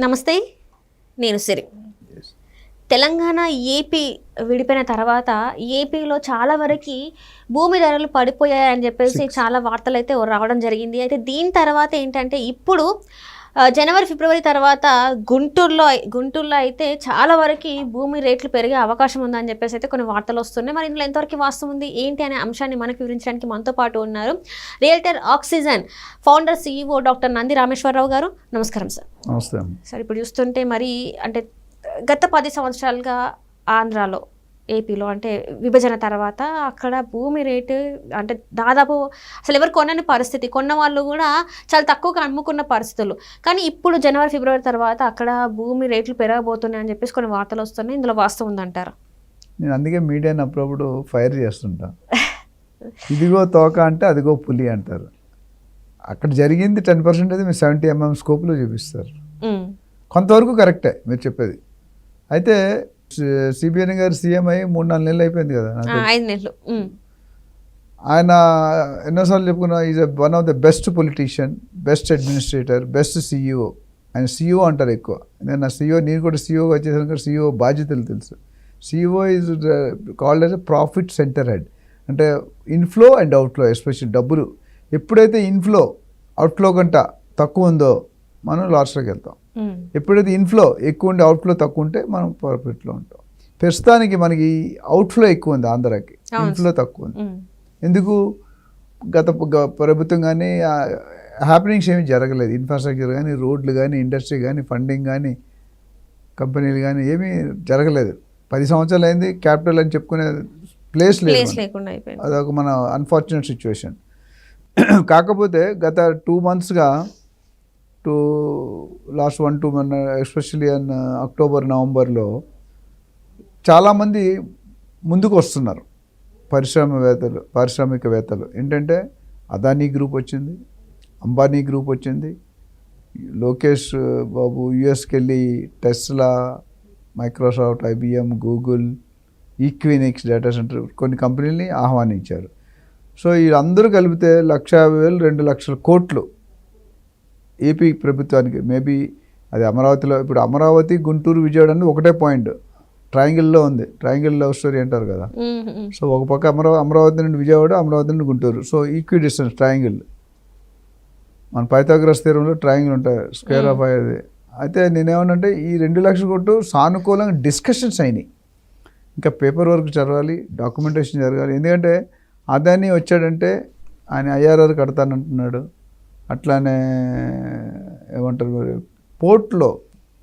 నమస్తే నేను సిరి. తెలంగాణ ఏపీ విడిపోయిన తర్వాత ఏపీలో చాలా వరకు భూమి ధరలు పడిపోయాయని చెప్పేసి చాలా వార్తలు అయితే రావడం జరిగింది. అయితే దీని తర్వాత ఏంటంటే ఇప్పుడు జనవరి ఫిబ్రవరి తర్వాత గుంటూరులో గుంటూరులో అయితే చాలా వరకు భూమి రేట్లు పెరిగే అవకాశం ఉందని చెప్పేసి అయితే కొన్ని వార్తలు వస్తున్నాయి. మరి ఇందులో ఎంతవరకు వాస్తవం ఉంది? ఏంటి అనే అంశాన్ని మనకు వివరించడానికి మనతో పాటు ఉన్నారు realtor oxygen founder CEO doctor Nandi Rameshwar Rao garu. నమస్కారం సార్. నమస్తే. సార్ ఇప్పుడు చూస్తుంటే మరి అంటే గత పది సంవత్సరాలుగా ఆంధ్రాలో ఏపీలో అంటే విభజన తర్వాత అక్కడ భూమి రేటు అంటే దాదాపు అసలు ఎవరు కొనని పరిస్థితి. కొన్న వాళ్ళు కూడా చాలా తక్కువగా అమ్ముకున్న పరిస్థితులు. కానీ ఇప్పుడు జనవరి ఫిబ్రవరి తర్వాత అక్కడ భూమి రేట్లు పెరగబోతున్నాయి అని చెప్పేసి కొన్ని వార్తలు వస్తున్నాయి. ఇందులో వాస్తవం ఉందంటారు. నేను అందుకే మీడియాని అప్పుడప్పుడు ఫైర్ చేస్తుంటా. ఇదిగో తోక అంటే అదిగో పులి అంటారు. అక్కడ జరిగింది టెన్ పర్సెంట్ అయితే మీరు సెవెంటీ ఎంఎం స్కోప్లో చూపిస్తారు. కొంతవరకు కరెక్టే మీరు చెప్పేది. అయితే సిబిఎన్ గారు సీఎం అయ్యి మూడు నాలుగు నెలలు అయిపోయింది కదా ఐదు నెలలు. ఆయన ఎన్నోసార్లు చెప్పుకున్నా is one of the best politician best administrator best CEO ఆయన సీఈఓ అంటారు ఎక్కువ. నేను నా సీఈఓ నేను కూడా సీఈఓ వచ్చేసాను సీఈఓ బాధ్యతలు తెలుసు. CEO is called as a profit centre head అంటే ఇన్ఫ్లో అండ్ అవుట్ఫ్లో ఎస్పెషల్లీ డబ్బులు. ఎప్పుడైతే ఇన్ఫ్లో అవుట్ఫ్లో కంట తక్కువ ఉందో మనం లాస్ట్లోకి వెళ్తాం. ఎప్పుడైతే ఇన్ఫ్లో ఎక్కువ ఉండి అవుట్ఫ్లో తక్కువ ఉంటే మనం ప్రాఫిట్లో ఉంటాం. ప్రస్తుతానికి మనకి అవుట్ఫ్లో ఎక్కువ ఉంది ఆంధ్రాకి. ఇన్ఫ్లో తక్కువ ఉంది. ఉమ్, ఎందుకు? గత ప్రభుత్వం కానీ హ్యాపెనింగ్స్ ఏమీ జరగలేదు. ఇన్ఫ్రాస్ట్రక్చర్ కానీ రోడ్లు కానీ ఇండస్ట్రీ కానీ ఫండింగ్ కానీ కంపెనీలు కానీ ఏమీ జరగలేదు. పది సంవత్సరాలు అయింది క్యాపిటల్ అని చెప్పుకునే ప్లేస్ లేదు అదొక మన అన్ఫార్చునేట్ సిచ్యువేషన్ కాకపోతే గత టూ మంత్స్గా టూ లాస్ట్ వన్ టూ మన ఎస్పెషలీ అన్ అక్టోబర్ నవంబర్లో చాలామంది ముందుకు వస్తున్నారు. పరిశ్రమవేత్తలు పారిశ్రామికవేత్తలు ఏంటంటే అదానీ గ్రూప్ వచ్చింది అంబానీ గ్రూప్ వచ్చింది. లోకేష్ uh, బాబు యుఎస్కి వెళ్ళి Tesla Microsoft IBM Google Equinix data centre కొన్ని కంపెనీలని ఆహ్వానించారు. సో వీళ్ళందరూ కలిపితే లక్ష యాభై వేలు రెండు లక్షల కోట్లు ఏపీ ప్రభుత్వానికి మేబీ అది అమరావతిలో ఇప్పుడు అమరావతి గుంటూరు విజయవాడ అనేది ఒకటే పాయింట్. ట్రయాంగిల్లో ఉంది. ట్రయాంగిల్ లవ్ స్టోరీ అంటారు కదా. సో ఒక పక్క అమరావతి అమరావతి నుండి విజయవాడ అమరావతి నుండి గుంటూరు. So equidistance triangle. మన పైథాగ్రస్ తీరంలో ట్రయాంగిల్ ఉంటాయి స్క్వేర్ ఆఫ్ అయ్యేది అయితే నేనేమనంటే ఈ రెండు లక్షల కోట్లు సానుకూలంగా డిస్కషన్స్ అయినాయి. ఇంకా పేపర్ వర్క్ జరగాలి డాక్యుమెంటేషన్ జరగాలి. ఎందుకంటే అదాని వచ్చాడంటే ఆయన ఐఆర్ఆర్ కడతానంటున్నాడు. అట్లానే ఏమంటారు మరి పోర్ట్లో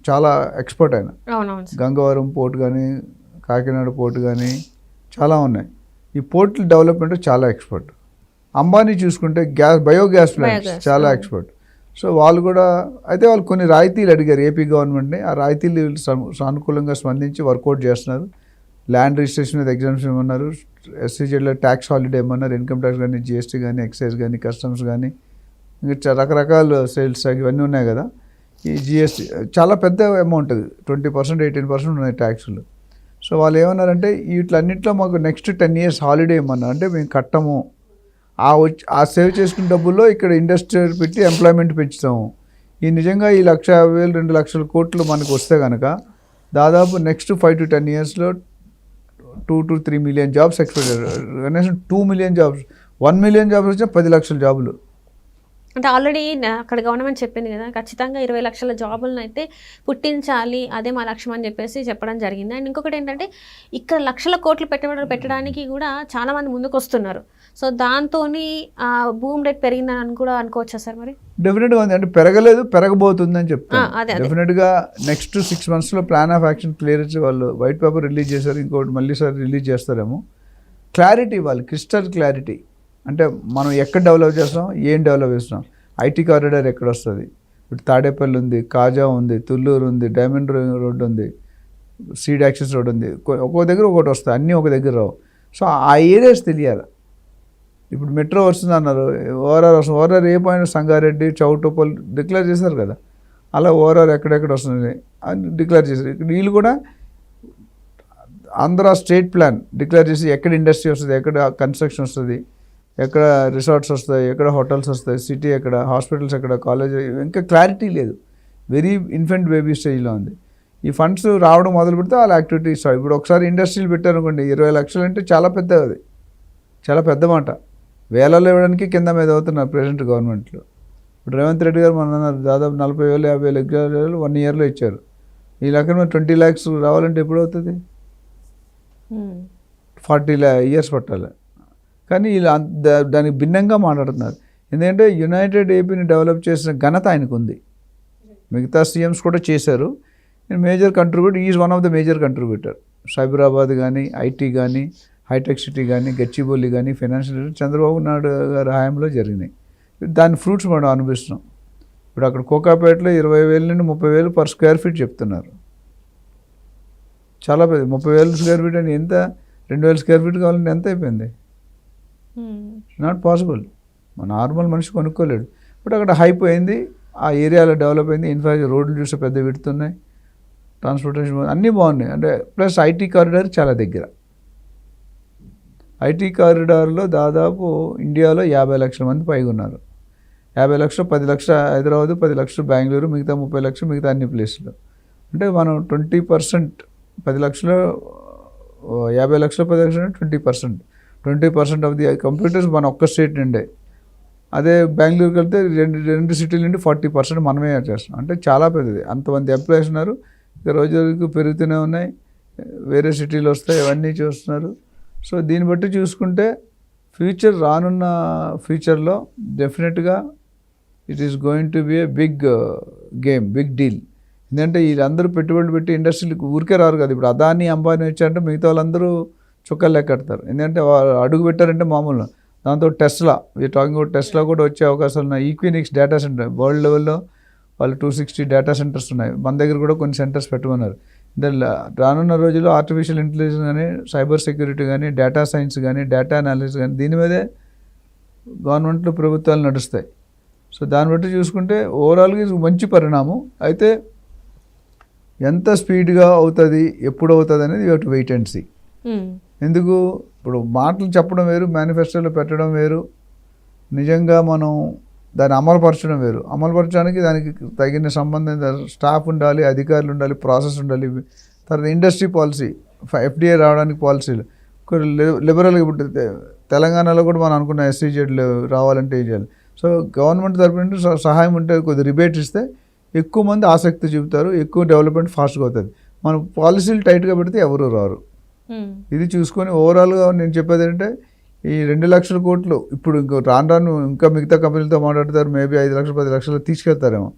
చాలా ఎక్స్పర్ట్ ఆయన. సార్. గంగవరం పోర్ట్ కానీ కాకినాడ పోర్ట్ కానీ చాలా ఉన్నాయి. ఈ పోర్టుల డెవలప్మెంట్ చాలా ఎక్స్పర్ట్. అంబానీ చూసుకుంటే గ్యాస్ బయోగ్యాస్ ప్లాంట్స్ చాలా. ఎక్స్పర్ట్. సో వాళ్ళు కూడా అయితే వాళ్ళు కొన్ని రాయితీలు అడిగారు ఏపీ గవర్నమెంట్ని. ఆ రాయితీలు సానుకూలంగా స్పందించి వర్కౌట్ చేస్తున్నారు. ల్యాండ్ రిజిస్ట్రేషన్ మీద ఎగ్జామ్షన్ ఇవ్వన్నారు ఎస్సీజెడ్లో ట్యాక్స్ హాలిడే ఇవ్వన్నారు ఇన్కమ్ ట్యాక్స్ కానీ జిఎస్టీ కానీ ఎక్సైజ్ కానీ కస్టమ్స్ కానీ. ఇట్లా రకరకాల సేల్స్ ఇవన్నీ ఉన్నాయి కదా. ఈ జిఎస్టీ చాలా పెద్ద అమౌంట్ అది. ట్వంటీ పర్సెంట్ ఎయిటీన్ పర్సెంట్ ఉన్నాయి ట్యాక్స్లు సో వాళ్ళు ఏమన్నారంటే వీటిలన్నింటిలో మాకు నెక్స్ట్ టెన్ ఇయర్స్ హాలిడే ఏమన్నారు అంటే మేము కట్టము. ఆ వచ్చి ఆ సేవ్ చేసుకున్న డబ్బుల్లో ఇక్కడ ఇండస్ట్రీ పెట్టి ఎంప్లాయ్మెంట్ పెంచుతాము. ఈ నిజంగా ఈ లక్ష యాభై వేలు రెండు లక్షల కోట్లు మనకు వస్తే కనుక దాదాపు నెక్స్ట్ ఫైవ్ టు టెన్ ఇయర్స్లో two to three million jobs expect కనీసం two million jobs one million jobs వచ్చినా పది లక్షల జాబులు. అంటే ఆల్రెడీ అక్కడ గవర్నమెంట్ చెప్పింది కదా ఖచ్చితంగా ఇరవై లక్షల జాబులను అయితే పుట్టించాలి అదే మా లక్ష్యం అని చెప్పేసి చెప్పడం జరిగింది. అండ్ ఇంకొకటి ఏంటంటే ఇక్కడ లక్షల కోట్లు పెట్టుబడులు పెట్టడానికి కూడా చాలా మంది ముందుకు వస్తున్నారు సో దాంతో భూమి రేట్ పెరిగిందని కూడా అనుకోవచ్చా సార్ మరి? డెఫినెట్గా ఉంది. అంటే పెరగలేదు పెరగబోతుందని చెప్తాను. డెఫినెట్గా నెక్స్ట్ సిక్స్ మంత్స్లో ప్లాన్ ఆఫ్ యాక్షన్ క్లియర్ ఇచ్చి వాళ్ళు వైట్ పేపర్ రిలీజ్ చేశారు ఇంకోటి మళ్ళీ సార్ రిలీజ్ చేస్తారేమో. క్లారిటీ ఇవ్వాలి క్రిస్టల్ క్లారిటీ అంటే మనం ఎక్కడ డెవలప్ చేస్తాం ఏం డెవలప్ చేస్తున్నాం ఐటీ కారిడార్ ఎక్కడ వస్తుంది ఇప్పుడు తాడేపల్లి ఉంది కాజా ఉంది తుళ్ళూరు ఉంది డైమండ్ రోడ్ ఉంది సీడ్ యాక్సెస్ రోడ్ ఉంది కొ- ఒక్కో దగ్గర ఒకటి వస్తాయి అన్నీ ఒక దగ్గర రావు. సో ఆ ఏరియాస్ తెలియాలి. ఇప్పుడు మెట్రో వస్తుంది అన్నారు ఓఆర్ఆర్ వస్తుంది ఓఆర్ఆర్ ఏ పాయింట్ సంగారెడ్డి చౌటుపల్ డిక్లేర్ చేశారు కదా అలా ఓఆర్ఆర్ ఎక్కడెక్కడ వస్తుంది అని డిక్లేర్ చేశారు. ఇక్కడ వీళ్ళు కూడా ఆంధ్ర స్టేట్ ప్లాన్ డిక్లేర్ చేసి ఎక్కడ ఇండస్ట్రీ వస్తుంది ఎక్కడ కన్స్ట్రక్షన్ వస్తుంది ఎక్కడ రిసార్ట్స్ వస్తాయి ఎక్కడ హోటల్స్ వస్తాయి సిటీ ఎక్కడ హాస్పిటల్స్ ఎక్కడ కాలేజ్ ఇంకా క్లారిటీ లేదు. వెరీ ఇన్ఫెంట్ బేబీ స్టేజ్లో ఉంది. ఈ ఫండ్స్ రావడం మొదలు పెడితే వాళ్ళ యాక్టివిటీస్ ఇప్పుడు ఒకసారి ఇండస్ట్రీలు పెట్టారనుకోండి ఇరవై లక్షలు అంటే చాలా పెద్ద అది చాలా పెద్ద మాట. వేలలో ఇవ్వడానికి కింద మీద అవుతున్నారు ప్రెసెంట్ గవర్నమెంట్లో ఇప్పుడు రేవంత్ రెడ్డి గారు మన దాదాపు నలభై వేలు యాభై వేలు ఎకరాలు వన్ ఇయర్లో ఇచ్చారు. ఈ లెక్కన ట్వంటీ ల్యాక్స్ రావాలంటే ఎప్పుడు అవుతుంది. ఫార్టీ ల్యా ఇయర్స్ పట్టాలి. కానీ వీళ్ళు దానికి భిన్నంగా మాట్లాడుతున్నారు. ఎందుకంటే యునైటెడ్ ఏపీని డెవలప్ చేసిన ఘనత ఆయనకు ఉంది మిగతా సీఎంస్ కూడా చేశారు. Major contribute is one of the major contributor Cyberabad కానీ ఐటీ కానీ హైటెక్ సిటీ కానీ గచ్చిబౌలి కానీ ఫైనాన్షియల్ చంద్రబాబు నాయుడు గారి హయాంలో జరిగినాయి. దాని ఫ్రూట్స్ మనం అనుభవిస్తున్నాం. ఇప్పుడు అక్కడ కోకాపేటలో ఇరవై వేల నుండి ముప్పై వేలు పర్ స్క్వేర్ ఫీట్ చెప్తున్నారు. చాలా పెద్ద ముప్పై వేల స్క్వేర్ ఫీట్ అని ఎంత? రెండు వేల స్క్వేర్ ఫీట్ కావాలంటే ఎంత అయిపోయింది? నాట్ పాసిబుల్ మన నార్మల్ మనిషి కొనుక్కోలేడు. బట్ అక్కడ హైప్ అయింది. ఆ ఏరియాలో డెవలప్ అయింది. ఇన్ఫ్రాస్ట్రక్చర్ రోడ్లు చూస్తే పెద్ద విడుతున్నాయి. ట్రాన్స్పోర్టేషన్ అన్నీ బాగున్నాయి. అంటే ప్లస్ ఐటీ కారిడార్ చాలా దగ్గర. ఐటీ కారిడార్లో దాదాపు ఇండియాలో యాభై లక్షల మంది పైగా ఉన్నారు యాభై లక్షలు పది లక్షలు హైదరాబాద్ పది లక్షలు బెంగళూరు మిగతా ముప్పై లక్షలు మిగతా అన్ని ప్లేసులు. అంటే మనం ట్వంటీ పర్సెంట్ పది లక్షలు యాభై లక్షలు పది లక్షలు twenty percent. Twenty percent of the computers మన ఒక్క స్టేట్ నుండే. అదే బెంగళూరుకి వెళ్తే రెండు రెండు సిటీల నుండి ఫార్టీ పర్సెంట్ మనమే చేస్తున్నాం. అంటే చాలా పెద్దది. అంతమంది ఎంప్లాయీస్ ఉన్నారు. ఇక రోజు రోజుకు పెరుగుతూనే ఉన్నాయి. వేరే సిటీలు వస్తాయి అవన్నీ చూస్తున్నారు. సో దీన్ని బట్టి చూసుకుంటే ఫ్యూచర్ రానున్న ఫ్యూచర్లో డెఫినెట్గా it is going to be a big uh, game big deal. ఎందుకంటే వీళ్ళందరూ పెట్టుబడులు పెట్టి ఇండస్ట్రీలకు ఊరికే రారు కదా. ఇప్పుడు అదాని అంబానీ వచ్చారంటే మిగతా వాళ్ళందరూ చుక్కలు లెక్కెడతారు ఎందుకంటే వాళ్ళు అడుగు పెట్టారంటే మామూలు. దాంతో టెస్లా ఈ టాకింగ్ అబౌట్ టెస్లా కూడా వచ్చే అవకాశాలు ఉన్నాయి. ఈక్వినిక్స్ డేటా సెంటర్ వరల్డ్ లెవెల్లో వాళ్ళు టూ సిక్స్టీ డేటా సెంటర్స్ ఉన్నాయి. మన దగ్గర కూడా కొన్ని సెంటర్స్ పెట్టుకున్నారు ఇందులో రానున్న రోజుల్లో ఆర్టిఫిషియల్ ఇంటెలిజెన్స్ కానీ సైబర్ సెక్యూరిటీ కానీ డేటా సైన్స్ కానీ డేటా అనాలిసిస్ కానీ దీని మీదే గవర్నమెంట్లు ప్రభుత్వాలు నడుస్తాయి. సో దాన్ని బట్టి చూసుకుంటే ఓవరాల్గా ఇది మంచి పరిణామం. అయితే ఎంత స్పీడ్గా అవుతుంది ఎప్పుడు అవుతుంది అనేది you to wait and see ఎందుకు? ఇప్పుడు మాటలు చెప్పడం వేరు మేనిఫెస్టోలో పెట్టడం వేరు. నిజంగా మనం దాన్ని అమలుపరచడం వేరు. అమలుపరచడానికి దానికి తగిన సంబంధిత స్టాఫ్ ఉండాలి అధికారులు ఉండాలి ప్రాసెస్ ఉండాలి. తర్వాత ఇండస్ట్రీ పాలసీ ఎఫ్డిఐ రావడానికి పాలసీలు లిబరల్గా ఇప్పుడు తెలంగాణలో కూడా మనం అనుకున్న ఎస్సీజెడ్లు రావాలంటే ఏం చేయాలి? సో గవర్నమెంట్ తరపు నుండి స- సహాయం ఉంటే కొద్ది రిబేట్ ఇస్తే ఎక్కువ మంది ఆసక్తి చూపుతారు. ఎక్కువ డెవలప్మెంట్ ఫాస్ట్గా అవుతుంది. మనం పాలసీలు టైట్గా పెడితే ఎవరు రారు. ఇది చూసుకొని ఓవరాల్గా నేను చెప్పేది ఏంటంటే ఈ రెండు లక్షల కోట్లు ఇప్పుడు ఇంకో రాను రాను ఇంకా మిగతా కంపెనీలతో మాట్లాడతారు మేబీ ఐదు లక్షలు పది లక్షలు తీసుకెళ్తారేమో.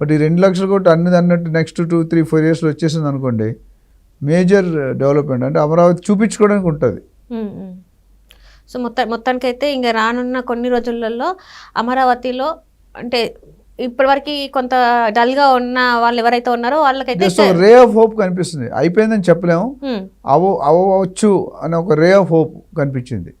బట్ ఈ రెండు లక్షల కోట్లు అన్నది అన్నట్టు నెక్స్ట్ టూ త్రీ ఫోర్ ఇయర్స్లో వచ్చేసింది అనుకోండి మేజర్ డెవలప్మెంట్ అంటే అమరావతి చూపించుకోవడానికి ఉంటుంది. సో మొత్తం మొత్తానికైతే ఇంకా రానున్న కొన్ని రోజులలో అమరావతిలో అంటే ఇప్పటివరకు కొంత డల్గా ఉన్న వాళ్ళు ఎవరైతే ఉన్నారో వాళ్ళకైతే రే ఆఫ్ హోప్ కనిపిస్తుంది. అయిపోయిందని చెప్పలేము. అవ్వచ్చు అనే ఒక రే ఆఫ్ హోప్ కనిపించింది.